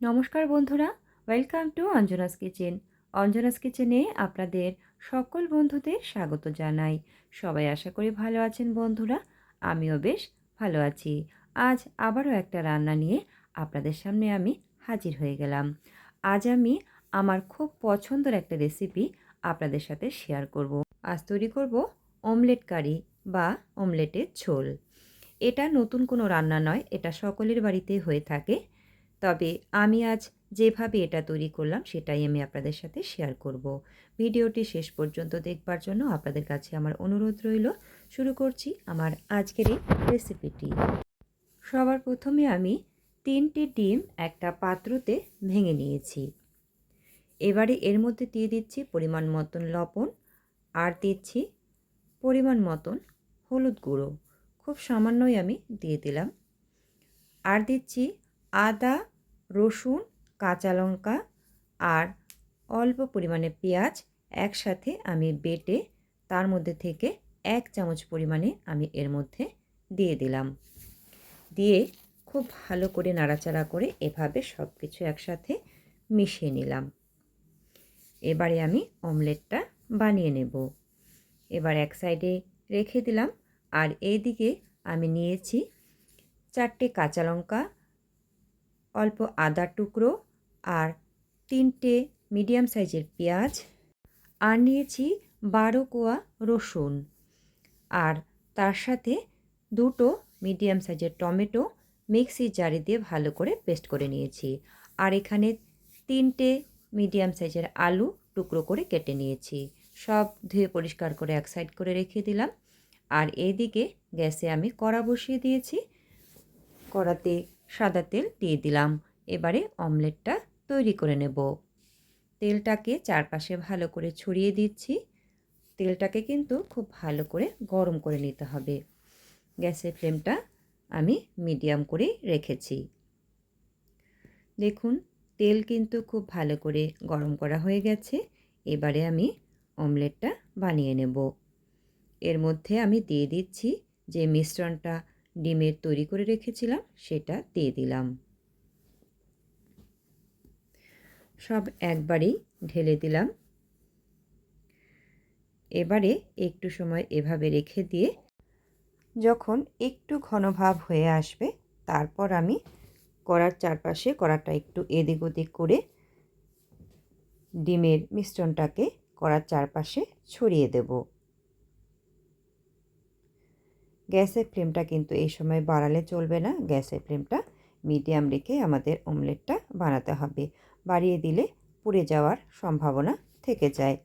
নমস্কার বন্ধুরা welcome to Anjana's kitchen Anjana's কিচেনে আপনাদের সকল বন্ধুদের স্বাগত জানাই। সবাই আশা করি ভালো আছেন বন্ধুরা, আমিও বেশ ভালো আছি। আজ আবারও একটা রান্না নিয়ে আপনাদের সামনে আমি হাজির হয়ে গেলাম। আজ আমি আমার খুব পছন্দের একটা রেসিপি আপনাদের সাথে শেয়ার করব। আজ তৈরি করব অমলেট কারি বা অমলেটের ঝোল। এটা নতুন কোনো রান্না নয়, এটা সকলের বাড়িতে হয়ে থাকে। তবে আমি আজ যেভাবে এটা তৈরি করলাম, সেটাই আমি আপনাদের সাথে শেয়ার করব। ভিডিওটি শেষ পর্যন্ত দেখবার জন্য আপনাদের কাছে আমার অনুরোধ রইল, শুরু করছি আমার আজকের এই রেসিপিটি সবার প্রথমে আমি তিনটি ডিম একটা পাত্রতে ভেঙে নিয়েছি। এবারে এর মধ্যে দিয়ে দিচ্ছি পরিমাণ মতন লবণ আর দিচ্ছি পরিমাণ মতন হলুদ গুঁড়ো। খুব সামান্যই আমি দিয়ে দিলাম। আর দিচ্ছি আদা রসুন, কাঁচা লঙ্কা আর অল্প পরিমাণে পেঁয়াজ একসাথে আমি বেটে তার মধ্যে থেকে এক চামচ পরিমাণে আমি এর মধ্যে দিয়ে দিলাম। দিয়ে খুব ভালো করে নাড়াচাড়া করে এভাবে সব কিছু একসাথে মিশিয়ে নিলাম। এবারে আমি অমলেটটা বানিয়ে নেব। এবার এক সাইডে রেখে দিলাম আর এইদিকে আমি নিয়েছি চারটে কাঁচা লঙ্কা অল্প আদা টুকরো আর তিনটে মিডিয়াম সাইজের পেঁয়াজ আর নিয়েছি বারো কোয়া রসুন। আর তার সাথে দুটো মিডিয়াম সাইজের টমেটো মিক্সির জারি দিয়ে ভালো করে পেস্ট করে নিয়েছি। আর এখানে তিনটে মিডিয়াম সাইজের আলু টুকরো করে কেটে নিয়েছি। সব ধুয়ে পরিষ্কার করে এক সাইড করে রেখে দিলাম। আর এইদিকে গ্যাসে আমি কড়া বসিয়ে দিয়েছি। কড়াতে সাদা তেল দিয়ে দিলাম। এবারে অমলেটটা তৈরি করে নেব। তেলটাকে চারপাশে ভালো করে ছড়িয়ে দিচ্ছি। তেলটাকে কিন্তু খুব ভালো করে গরম করে নিতে হবে। গ্যাসের ফ্লেমটা আমি মিডিয়াম করে রেখেছি। দেখুন, তেল কিন্তু খুব ভালো করে গরম করা হয়ে গেছে। এবারে আমি অমলেটটা বানিয়ে নেব। এর মধ্যে আমি দিয়ে দিচ্ছি যে মিশ্রণটা ডিমের তৈরি করে রেখেছিলাম, সেটা দিয়ে দিলাম। সব একবারেই ঢেলে দিলাম। এবারে একটু সময় এভাবে রেখে দিয়ে যখন একটু ঘন ভাব হয়ে আসবে, তারপর আমি কড়ার চারপাশে, কড়াটা একটু এদিক ওদিক করে ডিমের মিশ্রণটাকে কড়ার চারপাশে ছড়িয়ে দেব। গ্যাসের ফ্লেমটা কিন্তু এই সময় বাড়ালে চলবে না। গ্যাসের ফ্লেমটা মিডিয়াম রেখে আমাদের অমলেটটা বানাতে হবে। বাড়িয়ে দিলে পুড়ে যাওয়ার সম্ভাবনা থেকে যায়।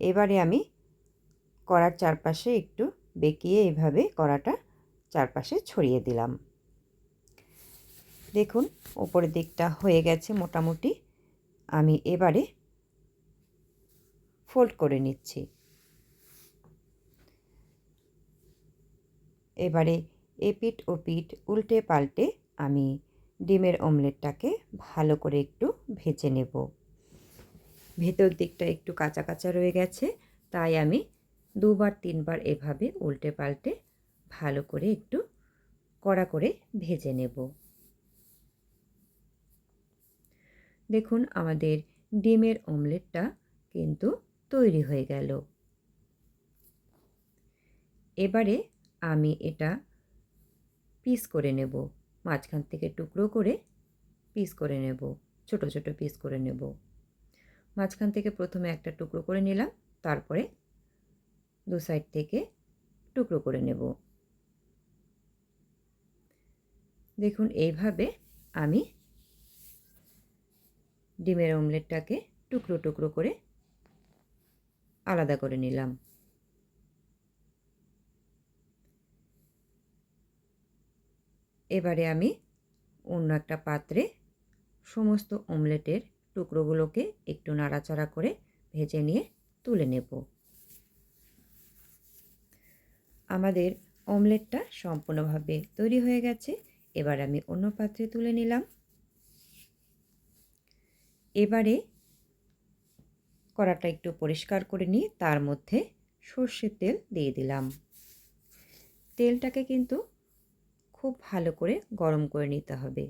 এবারে আমি কড়ার চারপাশে একটু বেঁকিয়ে এভাবে কড়াটা চারপাশে ছড়িয়ে দিলাম। দেখুন, ওপরের দিকটা হয়ে গেছে মোটামুটি। আমি এবারে ফোল্ড করে নিচ্ছি। এবারে এপিট ও পিঠ উল্টে পাল্টে আমি ডিমের অমলেটটাকে ভালো করে একটু ভেজে নেব। ভেতর দিকটা একটু কাঁচা কাঁচা রয়ে গেছে, তাই আমি দুবার তিনবার এভাবে উল্টে পাল্টে ভালো করে একটু কড়া করে ভেজে নেব। দেখুন আমাদের ডিমের অমলেটটা কিন্তু তৈরি হয়ে গেল। এবারে আমি এটা পিস করে নেব। মাঝখান থেকে টুকরো করে পিস করে নেব। ছোট ছোট পিস করে নেব। মাঝখান থেকে প্রথমে একটা টুকরো করে নিলাম, তারপরে দু সাইড থেকে টুকরো করে নেব। দেখুন, এইভাবে আমি ডিমের অমলেটটাকে টুকরো টুকরো করে আলাদা করে নিলাম। এবারে আমি অন্য একটা পাত্রে সমস্ত অমলেটের টুকরোগুলোকে একটু নাড়াচাড়া করে ভেজে নিয়ে তুলে নেব। আমাদের অমলেটটা সম্পূর্ণভাবে তৈরি হয়ে গেছে। এবার আমি অন্য পাত্রে তুলে নিলাম। এবারে কড়াটা একটু পরিষ্কার করে নিয়ে তার মধ্যে সর্ষের তেল দিয়ে দিলাম। তেলটাকে কিন্তু খুব ভালো করে গরম করে নিতে হবে।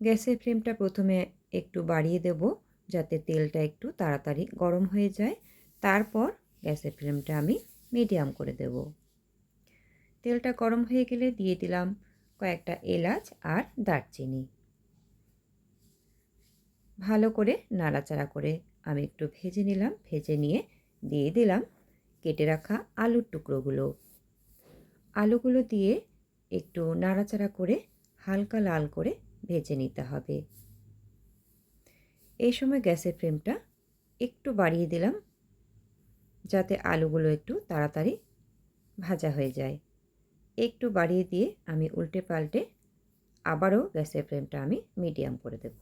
গ্যাসের ফ্লেমটা প্রথমে একটু বাড়িয়ে দেব, যাতে তেলটা একটু তাড়াতাড়ি গরম হয়ে যায়। তারপর গ্যাসের ফ্লেমটা আমি মিডিয়াম করে দেব। তেলটা গরম হয়ে গেলে দিয়ে দিলাম কয়েকটা এলাচ আর দারচিনি। ভালো করে নাড়াচাড়া করে আমি একটু ভেজে নিলাম। ভেজে নিয়ে দিয়ে দিলাম কেটে রাখা আলুর টুকরোগুলো। আলুগুলো দিয়ে একটু নাড়াচাড়া করে হালকা লাল করে ভেজে নিতে হবে। এই সময় গ্যাসের ফ্লেমটা একটু বাড়িয়ে দিলাম যাতে আলুগুলো একটু তাড়াতাড়ি ভাজা হয়ে যায়। একটু বাড়িয়ে দিয়ে আমি উল্টে পাল্টে আবারও গ্যাসের ফ্লেমটা আমি মিডিয়াম করে দেব।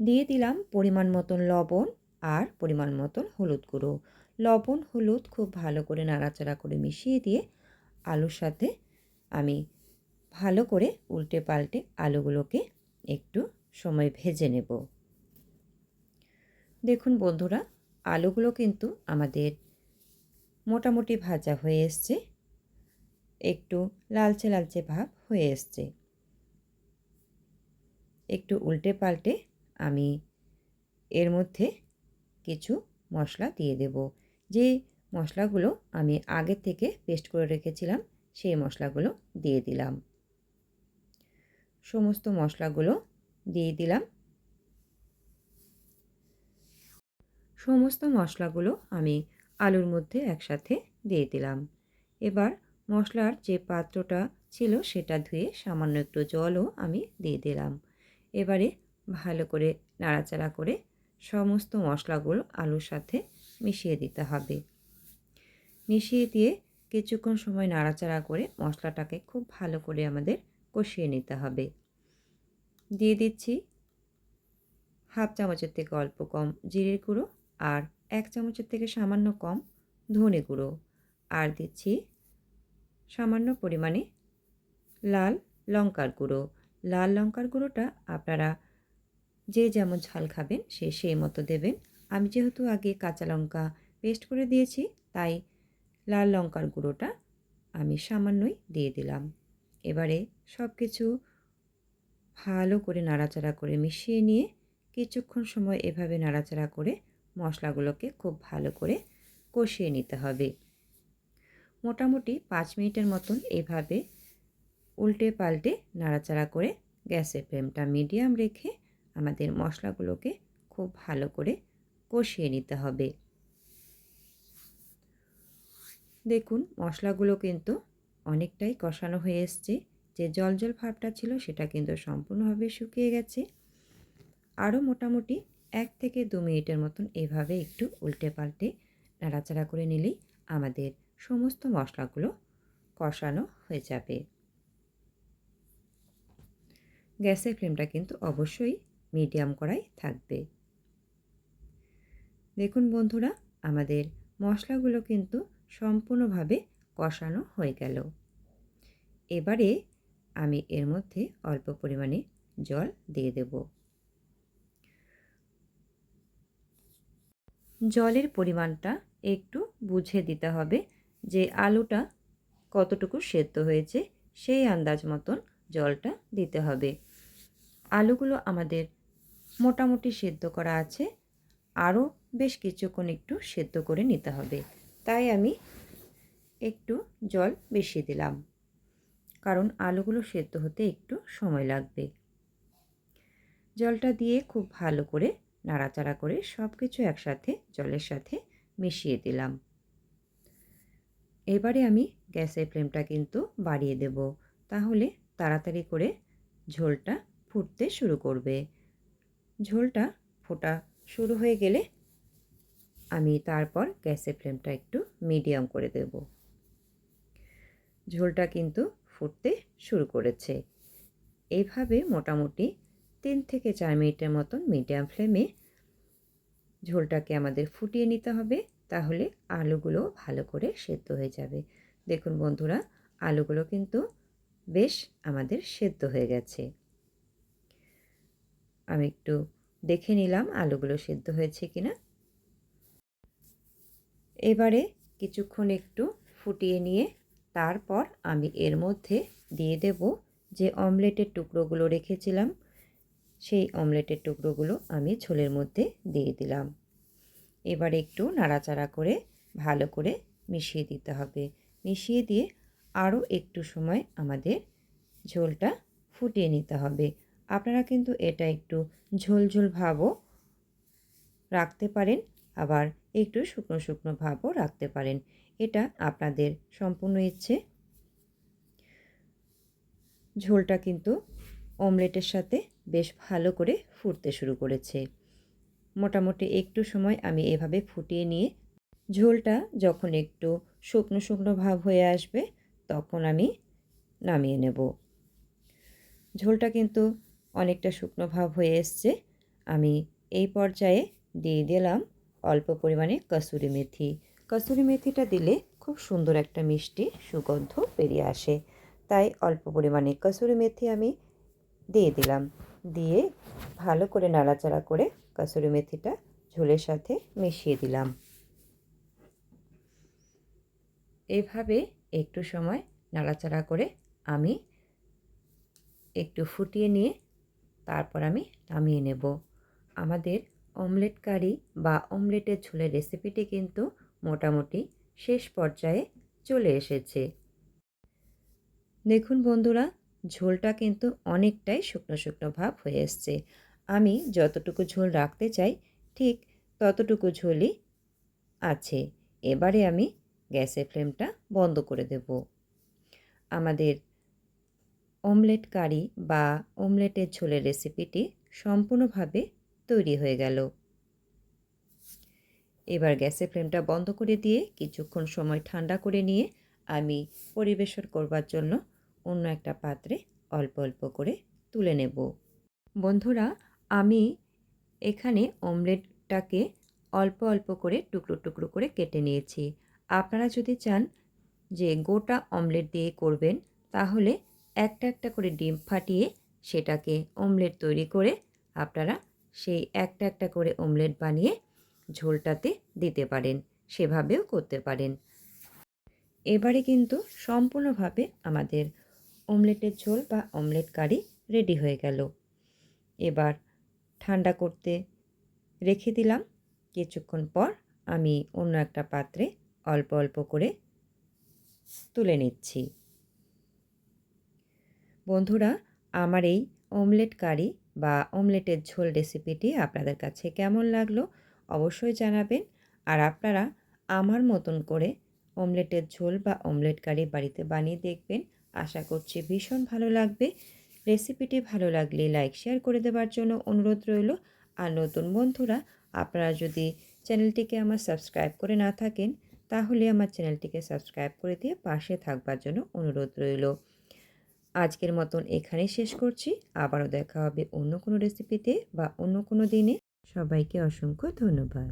দিয়ে দিলাম পরিমাণ মতন লবণ আর পরিমাণ মতন হলুদ গুঁড়ো। লবণ, হলুদ খুব ভালো করে নাড়াচাড়া করে মিশিয়ে দিয়ে আলুর সাথে আমি ভালো করে উল্টে পাল্টে আলুগুলোকে একটু সময় ভেজে নেব। দেখুন বন্ধুরা, আলুগুলো কিন্তু আমাদের মোটামুটি ভাজা হয়ে এসছে, একটু লালচে লালচে ভাব হয়ে এসছে। একটু উল্টে পাল্টে আমি এর মধ্যে কিছু মশলা দিয়ে দেব, যে মশলাগুলো আমি আগে থেকে পেস্ট করে রেখেছিলাম, সেই মশলাগুলো দিয়ে দিলাম। সমস্ত মশলাগুলো দিয়ে দিলাম। সমস্ত মশলাগুলো আমি আলুর মধ্যে একসাথে দিয়ে দিলাম। এবার মশলার যে পাত্রটা ছিল সেটা ধুয়ে সামান্য একটু জলও আমি দিয়ে দিলাম। এবারে ভালো করে নাড়াচাড়া করে সমস্ত মশলাগুলো আলুর সাথে মিশিয়ে দিতে হবে। মিশিয়ে দিয়ে কিছুক্ষণ সময় নাড়াচাড়া করে মশলাটাকে খুব ভালো করে আমাদের কষিয়ে নিতে হবে। দিয়ে দিচ্ছি হাফ চামচের থেকে অল্প কম জিরের গুঁড়ো আর এক চামচের থেকে সামান্য কম ধনে গুঁড়ো। আর দিচ্ছি সামান্য পরিমাণে লাল লঙ্কার গুঁড়ো। লাল লঙ্কার গুঁড়োটা আপনারা যে যেমন ঝাল খাবেন সে সেই মতো দেবেন। আমি যেহেতু আগে কাঁচা লঙ্কা পেস্ট করে দিয়েছি, তাই লাল লঙ্কার গুঁড়োটা আমি সামান্যই দিয়ে দিলাম। এবারে সব কিছু ভালো করে নাড়াচাড়া করে মিশিয়ে নিয়ে কিছুক্ষণ সময় এভাবে নাড়াচাড়া করে মশলাগুলোকে খুব ভালো করে কষিয়ে নিতে হবে। মোটামুটি পাঁচ মিনিটের মতন এভাবে উল্টে পাল্টে নাড়াচাড়া করে গ্যাসের ফ্লেমটা মিডিয়াম রেখে আমাদের মশলাগুলোকে খুব ভালো করে কষিয়ে নিতে হবে। দেখুন, মশলাগুলো কিন্তু অনেকটাই কষানো হয়ে এসছে। যে জল জল ভাবটা ছিল সেটা কিন্তু সম্পূর্ণভাবে শুকিয়ে গেছে। আরও মোটামুটি এক থেকে দু মিনিটের মতন এভাবে একটু উল্টে পাল্টে নাড়াচাড়া করে নিলেই আমাদের সমস্ত মশলাগুলো কষানো হয়ে যাবে। গ্যাসের ফ্লেমটা কিন্তু অবশ্যই মিডিয়াম করাই থাকবে। দেখুন বন্ধুরা, আমাদের মশলাগুলো কিন্তু সম্পূর্ণভাবে কষানো হয়ে গেল। এবারে আমি এর মধ্যে অল্প পরিমাণে জল দিয়ে দেব। জলের পরিমাণটা একটু বুঝে দিতে হবে যে আলুটা কতটুকু সেদ্ধ হয়েছে, সেই আন্দাজ মতন জলটা দিতে হবে। আলুগুলো আমাদের মোটামুটি সেদ্ধ করা আছে, আরও বেশ কিছুক্ষণ একটু সেদ্ধ করে নিতে হবে। তাই আমি একটু জল বেশি দিলাম। কারণ আলুগুলো সেদ্ধ হতে একটু সময় লাগবে। জলটা দিয়ে খুব ভালো করে নাড়াচাড়া করে সব কিছু একসাথে জলের সাথে মিশিয়ে দিলাম। এবারে আমি গ্যাসের ফ্লেমটা কিন্তু বাড়িয়ে দেব। তাহলে তাড়াতাড়ি করে ঝোলটা ফুটতে শুরু করবে। ঝোলটা ফোটা শুরু হয়ে গেলে আমি তারপর গ্যাসের ফ্লেমটা একটু মিডিয়াম করে দেব। ঝোলটা কিন্তু ফুটতে শুরু করেছে। এইভাবে মোটামুটি তিন থেকে চার মিনিটের মতন মিডিয়াম ফ্লেমে ঝোলটাকে আমাদের ফুটিয়ে নিতে হবে, তাহলে আলুগুলো ভালো করে সেদ্ধ হয়ে যাবে। দেখুন বন্ধুরা, আলুগুলো কিন্তু বেশ আমাদের সেদ্ধ হয়ে গেছে। আমি একটু দেখে নিলাম আলুগুলো সেদ্ধ হয়েছে কিনা। এবারে কিছুক্ষণ একটু ফুটিয়ে নিয়ে তারপর আমি এর মধ্যে দিয়ে দেব যে অমলেটের টুকরোগুলো রেখেছিলাম, সেই অমলেটের টুকরোগুলো আমি ঝোলের মধ্যে দিয়ে দিলাম। এবার একটু নাড়াচাড়া করে ভালো করে মিশিয়ে দিতে হবে। মিশিয়ে দিয়ে আরও একটু সময় আমাদের ঝোলটা ফুটিয়ে নিতে হবে। আপনারা কিন্তু এটা একটু ঝোল ঝোল ভাবও রাখতে পারেন, আবার একটু শুকনো শুকনো ভাবও রাখতে পারেন। এটা আপনাদের সম্পূর্ণ ইচ্ছে। ঝোলটা কিন্তু অমলেটের সাথে বেশ ভালো করে ফুটতে শুরু করেছে। মোটামুটি একটু সময় আমি এভাবে ফুটিয়ে নিয়ে ঝোলটা যখন একটু শুকনো শুকনো ভাব হয়ে আসবে তখন আমি নামিয়ে নেব। ঝোলটা কিন্তু অনেকটা শুকনো ভাব হয়ে এসছে। আমি এই পর্যায়ে দিয়ে দিলাম অল্প পরিমাণে কসুরি মেথি। কসুরি মেথিটা দিলে খুব সুন্দর একটা মিষ্টি সুগন্ধ বেরিয়ে আসে। তাই অল্প পরিমাণে কসুরি মেথি আমি দিয়ে দিলাম। দিয়ে ভালো করে নাড়াচাড়া করে কসুরি মেথিটা ঝোলের সাথে মিশিয়ে দিলাম। এভাবে একটু সময় নাড়াচাড়া করে আমি একটু ফুটিয়ে নিয়ে তারপর আমি নামিয়ে নেব। আমাদের অমলেট কারি বা অমলেটের ঝোলের রেসিপিটি কিন্তু মোটামুটি শেষ পর্যায়ে চলে এসেছে। দেখুন বন্ধুরা, ঝোলটা কিন্তু অনেকটাই শুকনো শুকনো ভাব হয়ে এসছে। আমি যতটুকু ঝোল রাখতে চাই, ঠিক ততটুকু ঝোলই আছে। এবারে আমি গ্যাসের ফ্লেমটা বন্ধ করে দেব। আমাদের অমলেট কারি বা অমলেটের ঝোলের রেসিপিটি সম্পূর্ণভাবে তৈরি হয়ে গেল। এবার গ্যাসের ফ্লেমটা বন্ধ করে দিয়ে কিছুক্ষণ সময় ঠান্ডা করে নিয়ে আমি পরিবেশন করবার জন্য অন্য একটা পাত্রে অল্প অল্প করে তুলে নেব। বন্ধুরা, আমি এখানে অমলেটটাকে অল্প অল্প করে টুকরো টুকরো করে কেটে নিয়েছি। আপনারা যদি চান যে গোটা অমলেট দিয়ে করবেন, তাহলে একটা একটা করে ডিম ফাটিয়ে সেটাকে অমলেট তৈরি করে আপনারা সেই একটা একটা করে অমলেট বানিয়ে ঝোলটাতে দিতে পারেন, সেভাবেও করতে পারেন। এবারে কিন্তু সম্পূর্ণভাবে আমাদের অমলেটের ঝোল বা অমলেট কারি রেডি হয়ে গেল। এবার ঠান্ডা করতে রেখে দিলাম। কিছুক্ষণ পর আমি অন্য একটা পাত্রে অল্প অল্প করে তুলে নিচ্ছি। বন্ধুরা, আমার এই অমলেট কারি বা অমলেটের ঝোল রেসিপিটি আপনাদের কাছে কেমন লাগল অবশ্যই জানাবেন। আর আপনারা আমার মতন করে অমলেটের ঝোল বা অমলেট কারি বাড়িতে বানিয়ে দেখবেন। আশা করছি ভীষণ ভালো লাগবে। রেসিপিটি ভালো লাগলে লাইক শেয়ার করে দেওয়ার জন্য অনুরোধ রইল। আর নতুন বন্ধুরা, আপনারা যদি চ্যানেলটিকে আমার সাবস্ক্রাইব করে না থাকেন, তাহলে আমার চ্যানেলটিকে সাবস্ক্রাইব করে দিয়ে পাশে থাকবার জন্য অনুরোধ রইল। আজকের মতন এখানে শেষ করছি। আবারও দেখা হবে অন্য কোনো রেসিপিতে বা অন্য কোনো দিনে। সবাইকে অসংখ্য ধন্যবাদ।